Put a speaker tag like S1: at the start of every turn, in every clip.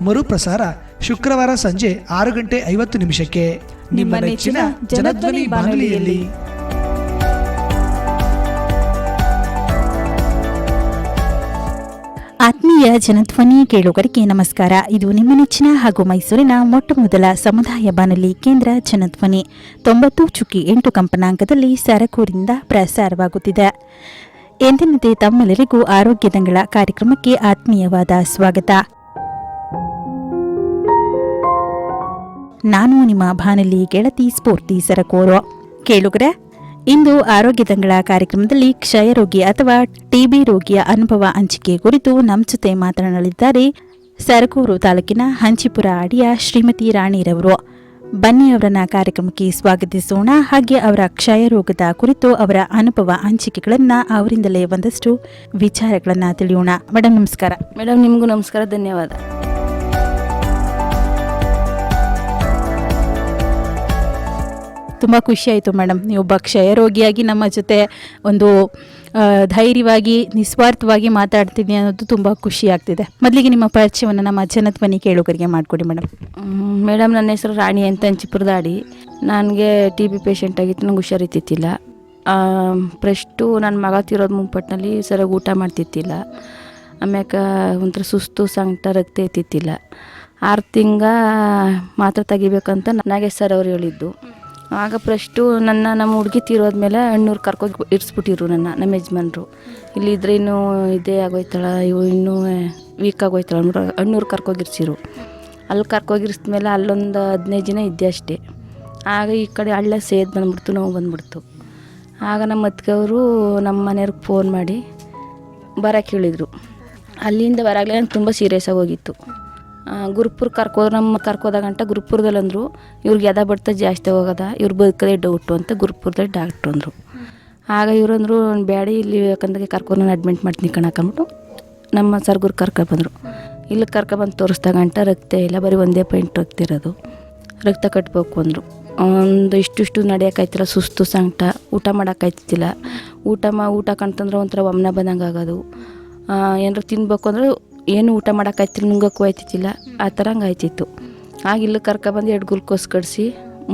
S1: ಮರುಪ್ರಸಾರ ಶುಕ್ರವಾರ ಸಂಜೆ ಆರು ಗಂಟೆ ಐವತ್ತು ನಿಮಿಷಕ್ಕೆ. ನಿಮ್ಮ ನೆಚ್ಚಿನ ಜನಧ್ವನಿ ಬಾನುಲಿಯಲ್ಲಿ.
S2: ಆತ್ಮೀಯ ಜನಧ್ವನಿ ಕೇಳುಗರಿಗೆ ನಮಸ್ಕಾರ. ಇದು ನಿಮ್ಮ ನೆಚ್ಚಿನ ಹಾಗೂ ಮೈಸೂರಿನ ಮೊಟ್ಟ ಮೊದಲ ಸಮುದಾಯ ಬಾನುಲಿ ಕೇಂದ್ರ ಜನಧ್ವನಿ. ತೊಂಬತ್ತು ಚುಕ್ಕಿ ಎಂಟು ಕಂಪನಾಂಕದಲ್ಲಿ ಸರಕೂರಿಂದ ಪ್ರಸಾರವಾಗುತ್ತಿದೆ. ಎಂದಿನಂತೆ ತಮ್ಮೆಲ್ಲರಿಗೂ ಆರೋಗ್ಯದಂಗಳ ಕಾರ್ಯಕ್ರಮಕ್ಕೆ ಆತ್ಮೀಯವಾದ ಸ್ವಾಗತ. ನಾನು ನಿಮ್ಮ ಬಾನಲಿ ಗೆಳತಿ ಸ್ಫೂರ್ತಿ ಸರಕೋರು. ಕೇಳುಗರೆ, ಇಂದು ಆರೋಗ್ಯ ತಂಗಳ ಕಾರ್ಯಕ್ರಮದಲ್ಲಿ ಕ್ಷಯರೋಗಿ ಅಥವಾ ಟಿಬಿ ರೋಗಿಯ ಅನುಭವ ಹಂಚಿಕೆ ಕುರಿತು ನಮ್ಮ ಜೊತೆ ಮಾತನಾಡಲಿದ್ದಾರೆ ಸರಕೂರು ತಾಲೂಕಿನ ಹಂಚಿಪುರ ಅಡಿಯ ಶ್ರೀಮತಿ ರಾಣಿರವರು. ಬನ್ನಿ ಅವರನ್ನ ಕಾರ್ಯಕ್ರಮಕ್ಕೆ ಸ್ವಾಗತಿಸೋಣ. ಹಾಗೆ ಅವರ ಕ್ಷಯ ರೋಗದ ಕುರಿತು ಅವರ ಅನುಭವ ಹಂಚಿಕೆಗಳನ್ನ ಅವರಿಂದಲೇ ಒಂದಷ್ಟು ವಿಚಾರಗಳನ್ನ ತಿಳಿಯೋಣ. ಮೇಡಮ್ ನಮಸ್ಕಾರ.
S3: ಮೇಡಮ್ ನಿಮಗೂ ನಮಸ್ಕಾರ, ಧನ್ಯವಾದ.
S2: ತುಂಬ ಖುಷಿ ಆಯಿತು ಮೇಡಮ್. ನೀವೊಬ್ಬ ಕ್ಷಯರೋಗಿಯಾಗಿ ನಮ್ಮ ಜೊತೆ ಒಂದು ಧೈರ್ಯವಾಗಿ, ನಿಸ್ವಾರ್ಥವಾಗಿ ಮಾತಾಡ್ತೀನಿ ಅನ್ನೋದು ತುಂಬ ಖುಷಿ ಆಗ್ತಿದೆ. ಮೊದಲಿಗೆ ನಿಮ್ಮ ಪರಿಚಯವನ್ನು ನಮ್ಮ ಜನಧ್ವನಿ ಕೇಳುಗರಿಗೆ ಮಾಡಿಕೊಡಿ ಮೇಡಮ್.
S3: ಮೇಡಮ್ ನನ್ನ ಹೆಸರು ರಾಣಿ ಅಂತ ಚಿಪ್ರದಾಡಿ ನನಗೆ ಟಿ ಬಿ ಪೇಷಂಟ್ ಆಗಿತ್ತು ನಂಗೆ ಹುಷಾರಿತ್ತಿತ್ತಿಲ್ಲ ಪ್ರಸ್ಟು ನನ್ನ ಮಗ ತಿರೋದು ಮುಂಪಟ್ಟಿನಲ್ಲಿ ಸರಿಯಾಗಿ ಊಟ ಮಾಡ್ತಿತ್ತಿಲ್ಲ. ಆಮ್ಯಾಕ ಒಂಥರ ಸುಸ್ತು, ಸಂಕಟ, ರಕ್ತ ಎತ್ತಿತ್ತಿಲ್ಲ. ಆರು ತಿಂಗ ಮಾತ್ರ ತೆಗಿಬೇಕಂತ ನನಗೆ ಸರ್ ಅವ್ರು ಹೇಳಿದ್ದು. ಆಗ ಪ್ರಷ್ಟು ನನ್ನ ನಮ್ಮ ಹುಡುಗಿ ತೀರೋದ್ಮೇಲೆ ಹಣ್ಣೂರು ಕರ್ಕೋಗಿ ಇರಿಸ್ಬಿಟ್ಟಿರು ನನ್ನ, ನಮ್ಮ ಯಜಮಾನ್ರು. ಇಲ್ಲಿದ್ರೆ ಇನ್ನೂ ಇದೇ ಆಗೋಯ್ತಾಳ, ಇವು ಇನ್ನೂ ವೀಕ್ ಆಗೋಯ್ತಾಳ ಅಂದ್ಬಿಟ್ಟು ಹಣ್ಣೂರು ಕರ್ಕೋಗಿರ್ಸಿರು ಅಲ್ಲಿ ಕರ್ಕೋಗಿರಿಸಿದ್ಮೇಲೆ ಅಲ್ಲೊಂದು ಹದಿನೈದು ದಿನ ಇದ್ದೆ ಅಷ್ಟೇ. ಆಗ ಈ ಕಡೆ ಹಳ್ಳ ಸೇದ್ ಬಂದ್ಬಿಡ್ತು, ನೋವು ಬಂದ್ಬಿಡ್ತು. ಆಗ ನಮ್ಮ ಅತ್ತಿಗೆಯವರು ನಮ್ಮ ಮನೆಯವ್ರಿಗೆ ಫೋನ್ ಮಾಡಿ ಬರೋಕ್ಕೆ ಹೇಳಿದರು. ಅಲ್ಲಿಂದ ಬರಾಗಲೇ ನಂಗೆ ತುಂಬ ಸೀರಿಯಸ್ ಆಗಿ ಹೋಗಿತ್ತು. ಗುರುಪುರ ಕರ್ಕೋ, ನಮ್ಮ ಕರ್ಕೋದಾಗಂಟ ಗುರುಪುರದಲ್ಲಿ ಅಂದರು ಇವ್ರಿಗೆ ಎದ ಬಡ್ತ ಜಾಸ್ತಿ ಹೋಗದ, ಇವ್ರು ಬದುಕದೇ ಡೌಟು ಅಂತ ಗುರುಪುರದಲ್ಲಿ ಡಾಕ್ಟ್ರು ಅಂದರು. ಆಗ ಇವ್ರು ಅಂದರು ಬ್ಯಾಡಿ ಇಲ್ಲಿ ಯಾಕಂದ್ರೆ ಕರ್ಕೊಂಡು ನಾನು ಅಡ್ಮಿಟ್ ಮಾಡ್ತೀನಿ ಕಣಕಂಬಿಟ್ಟು ನಮ್ಮ ಸರ್ಗುರು ಕರ್ಕೊ ಬಂದರು. ಇಲ್ಲಿ ಕರ್ಕೊಬಂದು ತೋರಿಸ್ದಾಗಂಟ ರಕ್ತ ಇಲ್ಲ, ಬರೀ ಒಂದೇ ಪಾಯಿಂಟ್ ರಕ್ತ ಇರೋದು. ರಕ್ತ ಕಟ್ಟಬೇಕು ಅಂದರು. ಒಂದು ಇಷ್ಟಿಷ್ಟು ನಡೆಯೋಕ್ಕಾಯ್ತಿಲ್ಲ ಸುಸ್ತು ಸಂಕಟ, ಊಟ ಮಾಡೋಕ್ಕಾಯ್ತಿಲ್ಲ ಊಟ ಮಾ, ಊಟ ಕಣ್ತಂದ್ರೆ ಒಂಥರ ವಮನ ಬಂದಂಗೆ ಆಗೋದು ಏನಾರು ತಿನ್ಬೇಕು ಅಂದ್ರೆ ಏನು ಊಟ ಮಾಡೋಕ್ಕಾಯ್ತಿಲ್ಲ, ನುಂಗಕ್ಕೂ ಆಯ್ತಿತ್ತಿಲ್ಲ ಆ ಥರ ಹಂಗೆ ಆಯ್ತಿತ್ತು. ಆಗ ಇಲ್ಲಿ ಕರ್ಕೊಬಂದು ಎರಡು ಗ್ಲುಕೋಸ್ ಕಡಿಸಿ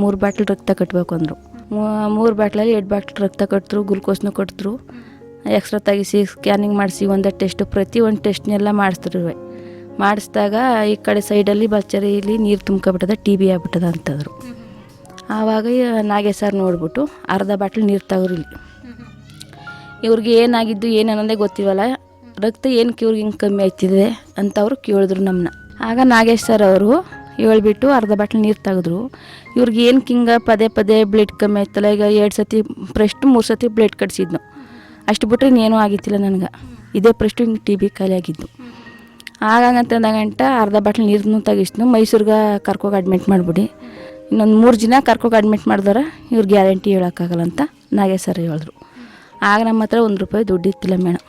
S3: ಮೂರು ಬಾಟ್ಲ್ ರಕ್ತ ಕಟ್ಟಬೇಕು ಅಂದರು. ಮೂರು ಬಾಟ್ಲಲ್ಲಿ ಎರಡು ಬಾಟ್ಲ್ ರಕ್ತ ಕಟ್ಟಿದ್ರು ಗ್ಲುಕೋಸ್ನು ಕೊಟ್ಟರು ಎಕ್ಸ್ರಾ ತೆಗಿಸಿ, ಸ್ಕ್ಯಾನಿಂಗ್ ಮಾಡಿಸಿ, ಒಂದು ಟೆಸ್ಟು, ಪ್ರತಿ ಒಂದು ಟೆಸ್ಟ್ನೆಲ್ಲ ಮಾಡಿಸ್ತಿರುವೆ ಮಾಡಿಸಿದಾಗ ಈ ಕಡೆ ಸೈಡಲ್ಲಿ ಬಚ್ಚರಿಲಿ ನೀರು ತುಂಬ್ಕೊಬಿಟ್ಟದ, ಟಿ ಬಿ ಆಗ್ಬಿಟ್ಟದ ಅಂತಂದರು. ಆವಾಗ ನಾಗೇ ಸರ್ ನೋಡ್ಬಿಟ್ಟು ಅರ್ಧ ಬಾಟ್ಲ್ ನೀರು ತಗೋರಿ ಇಲ್ಲಿ. ಇವ್ರಿಗೆ ಏನಾಗಿದ್ದು, ಏನು ಅನ್ನೋದೇ ಗೊತ್ತಿಲ್ವಲ್ಲ ರಕ್ತ ಏನು ಕ್ಯೂರ್ಗೆ ಹಿಂಗೆ ಕಮ್ಮಿ ಆಯ್ತಿದೆ ಅಂತ ಅವರು ಕೇಳಿದ್ರು ನಮ್ಮನ್ನ ಆಗ ನಾಗೇಶ್ ಸರ್ ಅವರು ಹೇಳ್ಬಿಟ್ಟು ಅರ್ಧ ಬಾಟ್ಲು ನೀರು ತೆಗೆದ್ರು. ಇವ್ರಿಗೆ ಏನು ಹಿಂಗೆ ಪದೇ ಪದೇ ಬ್ಲಡ್ ಕಮ್ಮಿ ಆಯ್ತಲ್ಲ, ಈಗ ಎರಡು ಸತಿ ಪ್ರಸ್ಟ್ ಮೂರು ಸತಿ ಬ್ಲಡ್ ಕಟ್ಸಿದ್ನು. ಅಷ್ಟು ಬಿಟ್ಟರೆ ಇನ್ನೇನೂ ಆಗಿತ್ತಿಲ್ಲ ನನಗೆ. ಇದೇ ಪ್ರೆಸ್ಟು ಹಿಂಗೆ ಟಿ ಬಿ ಖಾಲಿ ಆಗಿದ್ದು. ಆಗಂತಂದಾಗಂಟ ಅರ್ಧ ಬಾಟ್ಲು ನೀರನ್ನು ತೆಗಿಸ್ನು. ಮೈಸೂರಿಗೆ ಕರ್ಕೋಗಿ ಅಡ್ಮಿಟ್ ಮಾಡಿಬಿಡಿ. ಇನ್ನೊಂದು ಮೂರು ದಿನ ಕರ್ಕೋಗಿ ಅಡ್ಮಿಟ್ ಮಾಡಿದ್ರೆ, ಇವ್ರು ಗ್ಯಾರಂಟಿ ಹೇಳೋಕ್ಕಾಗಲ್ಲ ಅಂತ ನಾಗೇಶ್ ಸರ್ ಹೇಳಿದ್ರು. ಆಗ ನಮ್ಮ ಹತ್ರ ಒಂದು ರೂಪಾಯಿ ದುಡ್ಡು ಇತ್ತಿಲ್ಲ ಮೇಡಮ್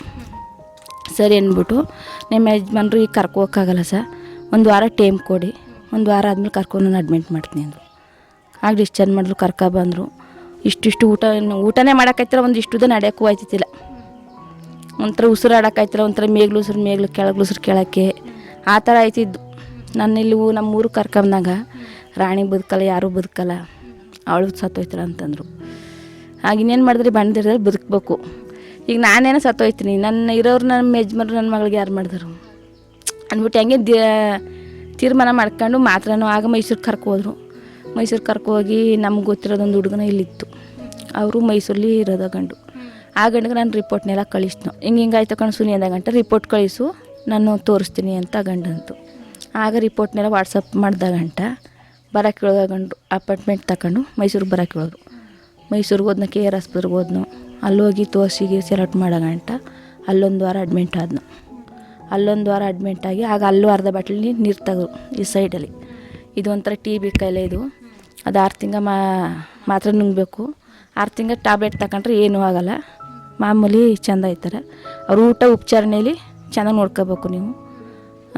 S3: ಸರಿ ಅಂದ್ಬಿಟ್ಟು ನಿಮ್ಮ ಯಜಮಾನ್ರು ಈಗ ಕರ್ಕೋಕ್ಕಾಗಲ್ಲ ಸರ್. ಒಂದು ವಾರ ಟೈಮ್ ಕೊಡಿ. ಒಂದು ವಾರ ಆದಮೇಲೆ ಕರ್ಕೊಂಡು ನಾನು ಅಡ್ಮಿಟ್ ಮಾಡ್ತೀನಿ ಅಂದರು. ಆಗ ಡಿಸ್ಚಾರ್ಜ್ ಮಾಡಿದ್ರು, ಕರ್ಕ ಬಂದರು. ಇಷ್ಟಿಷ್ಟು ಊಟ ಊಟನೇ ಮಾಡೋಕ್ಕಾಯ್ತಿಲ್ಲ, ಒಂದು ಇಷ್ಟು ನಡೆಯೋಕ್ಕೂ ಆಯ್ತಿತ್ತಿಲ್ಲ. ಒಂಥರ ಉಸಿರು ಒಂಥರ ಮೇಗ್ಲು ಉಸಿರು, ಮೇಗ್ಲು ಕೆಳಗ್ಲು ಉಸಿರು ಕೆಳಕ್ಕೆ. ಆ ಥರ ಆಯ್ತಿದ್ದು. ನನ್ನ ಇಲ್ಲಿ ಊ- ನಮ್ಮ ಊರು ಕರ್ಕೊಂಬಂದಾಗ ರಾಣಿ ಬದುಕಲ್ಲ, ಯಾರೂ ಬದುಕಲ್ಲ. ಅವಳು ಸತ್ತೋಯ್ತಾರ ಅಂತಂದರು. ಆಗ ಇನ್ನೇನು ಮಾಡಿದ್ರೆ? ಬಂದಿರೋದ್ರಲ್ಲಿ ಬದುಕಬೇಕು. ಈಗ ನಾನೇನೋ ಸತ್ತೋಯ್ತೀನಿ. ನನ್ನ ಇರೋರು ನನ್ನ ಯಜಮಾನ್ರು ನನ್ನ ಮಗಳಿಗೆ ಯಾರು ಮಾಡಿದ್ರು? ಅಂದ್ಬಿಟ್ಟು ಹೆಂಗೆ ದಿ, ತೀರ್ಮಾನ ಮಾಡ್ಕೊಂಡು ಮಾತ್ರನೂ ಆಗ ಮೈಸೂರಿಗೆ ಕರ್ಕೋದ್ರು ಮೈಸೂರಿಗೆ ಕರ್ಕೋಗಿ ನಮ್ಗೆ ಗೊತ್ತಿರೋದೊಂದು ಹುಡುಗನ ಇಲ್ಲಿತ್ತು. ಅವರು ಮೈಸೂರಲ್ಲಿ ಇರೋದ ಗಂಡು. ಆ ಗಂಡಿಗೆ ನಾನು ರಿಪೋರ್ಟ್ನೆಲ್ಲ ಕಳಿಸ್ತು ಹಿಂಗೆ ಹಿಂಗಾಯ್ತು ಕಣ್ ಸುನಿ ಅಂದಾಗಂಟ ರಿಪೋರ್ಟ್ ಕಳಿಸು, ನಾನು ತೋರಿಸ್ತೀನಿ ಅಂತ ಗಂಡಂತು. ಆಗ ರಿಪೋರ್ಟ್ನೆಲ್ಲ ವಾಟ್ಸಪ್ ಮಾಡ್ದ ಗಂಟ ಬರೋಕೆ ಗಂಡು ಅಪಾರ್ಟ್ಮೆಂಟ್ ತಗೊಂಡು ಮೈಸೂರಿಗೆ ಬರೋಕೆ ಹೇಳಿದ್ರು ಮೈಸೂರಿಗೆ ಹೋದ್ನ ಕೆ ಆರ್ ಆಸ್ಪತ್ರೆಗೆ ಹೋದ್ನು. ಅಲ್ಲಿ ಹೋಗಿ ತೋರಿಸಿ ಸೆಲೆಕ್ಟ್ ಮಾಡೋಗಂಟ ಅಲ್ಲೊಂದು ವಾರ ಅಡ್ಮಿಂಟ್ ಆದ್ನು. ಅಲ್ಲೊಂದು ವಾರ ಅಡ್ಮಿಂಟ್ ಆಗಿ ಆಗ ಅಲ್ಲೂ ಅರ್ಧ ಬಾಟ್ಲಿ ನೀರು ತೆಗೆದು ಈ ಸೈಡಲ್ಲಿ ಇದು ಒಂಥರ ಟಿ ಬಿ ಕಾಯಿಲೆ ಇದು. ಅದು ಆರು ತಿಂಗ ಮಾ, ಮಾತ್ರೆ ನುಂಗಬೇಕು. ಆರು ತಿಂಗ ಟ್ಯಾಬ್ಲೆಟ್ ತಗೊಂಡ್ರೆ ಏನೂ ಆಗಲ್ಲ. ಮಾಮೂಲಿ ಚೆಂದ ಇರ್ತಾರೆ ಅವ್ರ ಊಟ ಉಪಚಾರಣೆಯಲ್ಲಿ ಚೆನ್ನಾಗಿ ನೋಡ್ಕೋಬೇಕು ನೀವು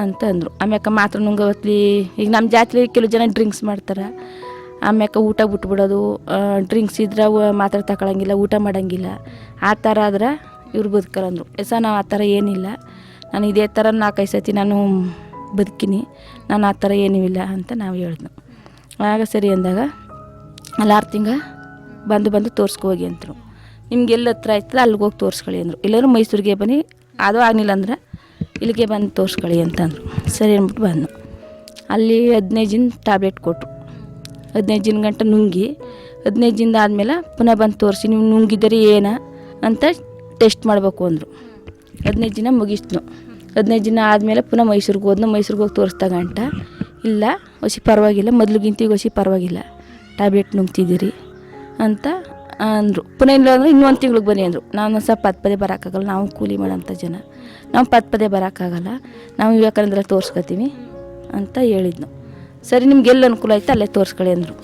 S3: ಅಂತ ಅಂದರು. ಆಮ್ಯಾಕ ಮಾತ್ರ ನುಂಗೋತ್ಲಿ ಈಗ ನಮ್ಮ ಜಾತ್ರೆ ಕೆಲವು ಜನ ಡ್ರಿಂಕ್ಸ್ ಮಾಡ್ತಾರೆ. ಆಮ್ಯಾಕ ಊಟ ಬಿಟ್ಬಿಡೋದು ಡ್ರಿಂಕ್ಸ್ ಇದ್ರೆ ಮಾತ್ರ ತಗೊಳ್ಳಂಗಿಲ್ಲ ಊಟ ಮಾಡೋಂಗಿಲ್ಲ. ಆ ಥರ ಆದ್ರೆ ಇವ್ರು ಬದುಕಲ್ಲಂದ್ರು ಎಸ, ನಾವು ಆ ಥರ ಏನಿಲ್ಲ. ನಾನು ಇದೇ ಥರ ನಾಲ್ಕೈದು ಸತಿ ನಾನು ಬದುಕಿನಿ. ನಾನು ಆ ಥರ ಏನೂ ಇಲ್ಲ ಅಂತ ನಾವು ಹೇಳಿದ್ನು. ಆಗ ಸರಿ ಅಂದಾಗ ಅಲ್ಲಿ ಆರು ಬಂದು ಬಂದು ತೋರಿಸ್ಕೋಗಿ ಅಂತರು. ನಿಮ್ಗೆ ಎಲ್ಲಿ ಹತ್ರ ಆಯ್ತದ ಅಲ್ಲಿಗೆ ಹೋಗಿ ತೋರಿಸ್ಕೊಳ್ಳಿ ಅಂದರು. ಎಲ್ಲರೂ ಮೈಸೂರಿಗೆ ಬನ್ನಿ, ಅದು ಆಗಲಿಲ್ಲ ಅಂದ್ರೆ ಇಲ್ಲಿಗೆ ಬಂದು ತೋರಿಸ್ಕೊಳ್ಳಿ ಅಂತಂದರು. ಸರಿ ಅಂದ್ಬಿಟ್ಟು ಬಂದು ಅಲ್ಲಿ ಹದಿನೈದು ದಿನ ಟ್ಯಾಬ್ಲೆಟ್ ಕೊಟ್ಟರು ಹದಿನೈದು ದಿನ ಗಂಟೆ ನುಂಗಿ, ಹದಿನೈದು ದಿನದ ಆದಮೇಲೆ ಪುನಃ ಬಂದು ತೋರಿಸಿ, ನೀವು ನುಂಗಿದರೆ ಏನ ಅಂತ ಟೆಸ್ಟ್ ಮಾಡಬೇಕು ಅಂದರು. ಹದಿನೈದು ದಿನ ಮುಗಿಸ್ತು ಹದಿನೈದು ದಿನ ಆದಮೇಲೆ ಪುನಃ ಮೈಸೂರಿಗೆ ಹೋದ್ನು. ಮೈಸೂರಿಗೆ ಹೋಗಿ ತೋರಿಸ್ದ ಗಂಟ, ಇಲ್ಲ ಹೊಸಿ ಪರವಾಗಿಲ್ಲ ಮೊದಲಿಗಿಂತ ಈಗ ಹೊಸಿ ಪರವಾಗಿಲ್ಲ. ಟ್ಯಾಬ್ಲೆಟ್ ನುಂಗ್ತಿದ್ದೀರಿ ಅಂತ ಅಂದರು. ಪುನಃ ಇಲ್ಲ ಅಂದರೆ ಇನ್ನೊಂದು ತಿಂಗ್ಳಿಗೆ ಬನ್ನಿ ಅಂದರು. ನಾನು ಸಹ ಪದ ಪದೇ ಬರೋಕ್ಕಾಗಲ್ಲ ನಾವು ಕೂಲಿ ಮಾಡೋಂಥ ಜನ. ನಾವು ಪದ ಪದೇ ಬರೋಕ್ಕಾಗಲ್ಲ ನಾವು ಯುವಕರಂದ್ರೆ ತೋರಿಸ್ಕೊತೀವಿ ಅಂತ ಹೇಳಿದ್ನು. ಸರಿ ನಿಮ್ಗೆ ಎಲ್ಲಿ ಅನುಕೂಲ ಆಯ್ತು ಅಲ್ಲೇ ತೋರಿಸ್ಕೊಳ್ಳಿ ಅಂದರು.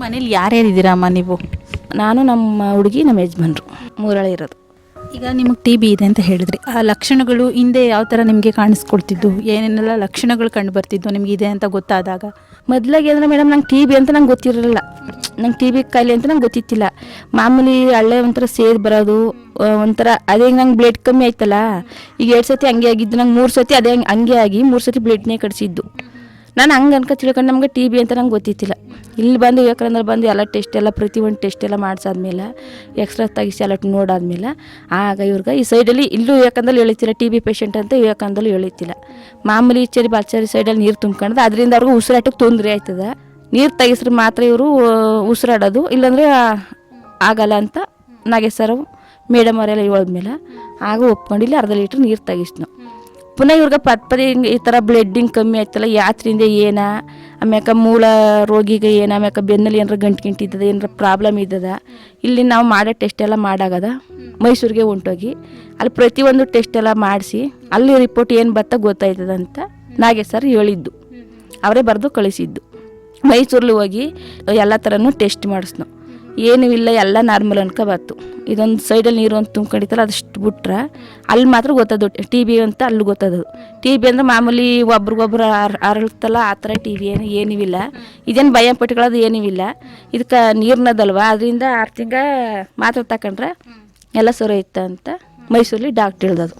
S2: ಮನೇಲಿ ಯಾರ್ಯಾರು ಅಮ್ಮ ನೀವು?
S3: ನಾನು ನಮ್ಮ ಹುಡುಗಿ ನಮ್ಮ ಯಜಮಾನ್ರು ಮೂರಳೆ ಇರೋದು.
S2: ಈಗ ನಿಮಗೆ ಟಿ ಬಿ ಇದೆ ಅಂತ ಹೇಳಿದ್ರಿ. ಆ ಲಕ್ಷಣಗಳು ಹಿಂದೆ ಯಾವ ಥರ ನಿಮಗೆ ಕಾಣಿಸ್ಕೊಳ್ತಿದ್ದು ಏನೇನೆಲ್ಲ ಲಕ್ಷಣಗಳು ಕಂಡು ಬರ್ತಿದ್ದು ನಿಮ್ಗೆ ಇದೆ ಅಂತ ಗೊತ್ತಾದಾಗ?
S3: ಮೊದ್ಲಾಗೆ ಅಂದರೆ ಮೇಡಮ್ ನಂಗೆ ಟಿ ಬಿ ಅಂತ ನಂಗೆ ಗೊತ್ತಿರಲಿಲ್ಲ. ನಂಗೆ ಟಿ ಬಿ ಕಾಯಿಲೆ ಅಂತ ನಂಗೆ ಗೊತ್ತಿತ್ತಿಲ್ಲ. ಮಾಮೂಲಿ ಹಳ್ಳೆ ಒಂಥರ ಸೇರ್ ಬರೋದು ಒಂಥರ ಅದೇ ನಂಗೆ ಬ್ಲಡ್ ಕಮ್ಮಿ ಆಯ್ತಲ್ಲ. ಈಗ ಎರಡು ಸತಿ ಹಂಗೆ ಆಗಿದ್ದು ನಂಗೆ ಮೂರು ಸತಿ ಅದೇ ಹಂಗೆ- ಹಂಗೆ ಆಗಿ ಮೂರು ಸತಿ ಬ್ಲಡ್ನೇ ಕಡಿಸಿದ್ದು ನಾನು ಹಂಗೆ ಅನ್ಕೊ ತಿಳ್ಕೊಂಡು, ನಮಗೆ ಟಿ ಬಿ ಅಂತ ನಂಗೆ ಗೊತ್ತಿತ್ತಿಲ್ಲ. ಇಲ್ಲಿ ಬಂದು ಯಾಕಂದ್ರೆ ಬಂದು ಎಲ್ಲ ಟೆಸ್ಟ್ ಎಲ್ಲ ಪ್ರತಿಯೊಂದು ಟೆಸ್ಟ್ ಎಲ್ಲ ಮಾಡಿಸಾದ್ಮೇಲೆ ಎಕ್ಸ್ರಾ ತೆಗಿಸಿ ಎಲ್ಲ ನೋಡಾದ್ಮೇಲೆ, ಆಗ ಇವ್ರಿಗೆ ಈ ಸೈಡಲ್ಲಿ ಇಲ್ಲೂ ಯಾಕಂದ್ರೆ ಎಳಿತಿಲ್ಲ ಟಿ ಬಿ ಪೇಷಂಟ್ ಅಂತ ಯಾಕಂದ್ರೆ ಎಳಿತಿಲ್ಲ. ಮಾಮೂಲಿ ಚರಿ ಬಾಲ್ಚರಿ ಸೈಡಲ್ಲಿ ನೀರು ತುಂಬ್ಕೊಂಡ್ರೆ, ಅದರಿಂದ ಅವ್ರಿಗೆ ಉಸಿರಾಟಕ್ಕೆ ತೊಂದರೆ ಆಯ್ತದ. ನೀರು ತೆಗಿಸ್ರೆ ಮಾತ್ರ ಇವರು ಉಸಿರಾಡೋದು, ಇಲ್ಲಾಂದರೆ ಆಗಲ್ಲ ಅಂತ ನಾಗೇಶ್ವರ ಮೇಡಮ್ ಅವರೆಲ್ಲ ಹೇಳಿದ್ಮೇಲೆ, ಆಗ ಒಪ್ಕೊಂಡಿಲ್ಲ, ಅರ್ಧ ಲೀಟ್ರ್ ನೀರು ತೆಗಿಸ್ನು ಪುನಃ ಇವ್ರಿಗೆ ಪದ ಪದೇ ಹಿಂಗೆ ಈ ಥರ ಬ್ಲಡ್ಡಿಂಗ್ ಕಮ್ಮಿ ಆಯ್ತಲ್ಲ ಯಾತ್ರಿಂದ ಏನ? ಆಮ್ಯಾಕ ಮೂಲ ರೋಗಿಗೆ ಏನ? ಆಮ್ಯಾಕ ಬೆನ್ನಲ್ಲಿ ಏನಾರ ಗಂಟು ಗಿಂಟಿದ್ದದ ಏನಾರ ಪ್ರಾಬ್ಲಮ್ ಇದ್ದದ? ಇಲ್ಲಿ ನಾವು ಮಾಡೋ ಟೆಸ್ಟ್ ಎಲ್ಲ ಮಾಡಾಗದ. ಮೈಸೂರಿಗೆ ಹೊಂಟೋಗಿ. ಅಲ್ಲಿ ಪ್ರತಿಯೊಂದು ಟೆಸ್ಟ್ ಎಲ್ಲ ಮಾಡಿಸಿ, ಅಲ್ಲಿ ರಿಪೋರ್ಟ್ ಏನು ಬತ್ತ ಗೊತ್ತಾಯ್ತದ ಅಂತ ನಾಗೇಶ್ ಸರ್ ಹೇಳಿದ್ದು. ಅವರೇ ಬರೆದು ಕಳಿಸಿದ್ದು. ಮೈಸೂರಲ್ಲಿ ಹೋಗಿ ಎಲ್ಲ ಥರನೂ ಟೆಸ್ಟ್ ಮಾಡಿಸ್ನು. ಏನೂ ಇಲ್ಲ ಎಲ್ಲ ನಾರ್ಮಲ್ ಅನ್ಕೋಬಾರ್ದು ಇದೊಂದು ಸೈಡಲ್ಲಿ ನೀರು ಅಂತ ತುಂಬ್ಕೊಂಡಿತ್ತಲ್ಲ ಅದಷ್ಟು ಬಿಟ್ರೆ ಅಲ್ಲಿ ಮಾತ್ರ ಗೊತ್ತದು ಟಿ ಬಿ ಅಂತ ಅಲ್ಲಿ ಗೊತ್ತದು. ಟಿ ಬಿ ಅಂದ್ರೆ ಮಾಮೂಲಿ ಒಬ್ರಿಗೊಬ್ರು ಅರಳುತ್ತಲ್ಲ ಆ ಥರ ಟಿ ಬಿ ಏನು ಏನೂ ಇಲ್ಲ. ಇದೇನು ಭಯ ಪಟ್ಕೊಳ್ಳೋದು ಏನೂ ಇಲ್ಲ. ಇದಕ್ಕೆ ನೀರಿನದಲ್ವ? ಅದರಿಂದ ಆರು ತಿಂಗಳ ಮಾತ್ರ ತಗೊಂಡ್ರೆ ಎಲ್ಲ ಸರಿ ಇತ್ತು ಅಂತ ಮೈಸೂರಲ್ಲಿ ಡಾಕ್ಟ್ರ್ ಹೇಳ್ದದು.